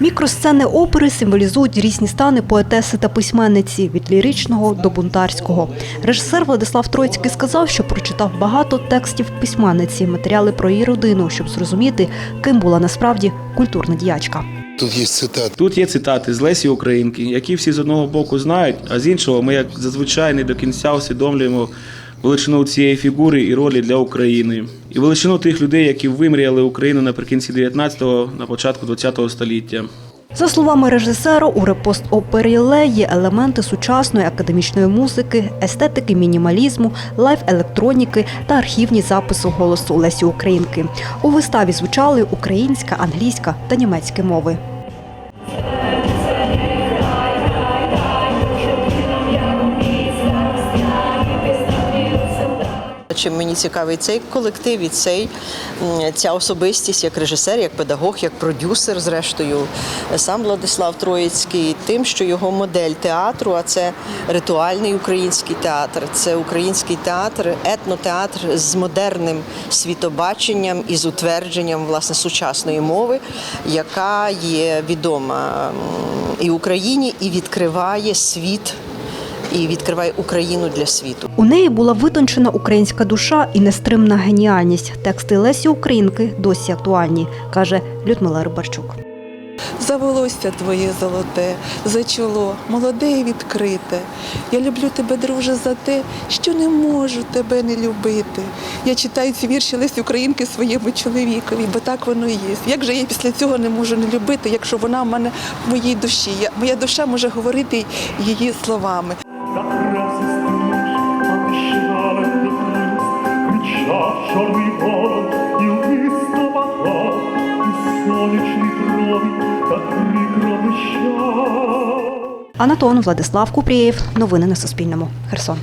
Мікросцени опери символізують різні стани поетеси та письменниці від ліричного до бунтарського. Режисер Владислав Троїцький сказав, що прочитав багато текстів письменниці, матеріали про її родину, щоб зрозуміти, ким була насправді культурна діячка. Тут є цитати. Тут є цитати з Лесі Українки, які всі з одного боку знають, а з іншого ми, як зазвичай, не до кінця усвідомлюємо величину цієї фігури і ролі для України, і величину тих людей, які вимріяли Україну наприкінці 19-го, на початку 20-го століття. За словами режисера, у репост опері Ле є елементи сучасної академічної музики, естетики мінімалізму, лайв-електроніки та архівні записи голосу Лесі Українки. У виставі звучали українська, англійська та німецькі мови. Чим мені цікавий цей колектив і цей, ця особистість як режисер, як педагог, як продюсер, зрештою, сам Владислав Троїцький, тим, що його модель театру, а це ритуальний український театр, це український театр, етнотеатр з модерним світобаченням і з утвердженням власне сучасної мови, яка є відома і Україні, і відкриває світ, і відкриває Україну для світу. У неї була витончена українська душа і нестримна геніальність. Тексти Лесі Українки досі актуальні, каже Людмила Рибарчук. За волосся твоє золоте, за чоло, молоде і відкрите. Я люблю тебе, друже, за те, що не можу тебе не любити. Я читаю ці вірші Лесі Українки своєму чоловікові, бо так воно і є. Як же я після цього не можу не любити, якщо вона в мене в моїй душі? Я, моя душа може говорити її словами. Анатон Владислав Купрієв. Новини на Суспільному. Херсон.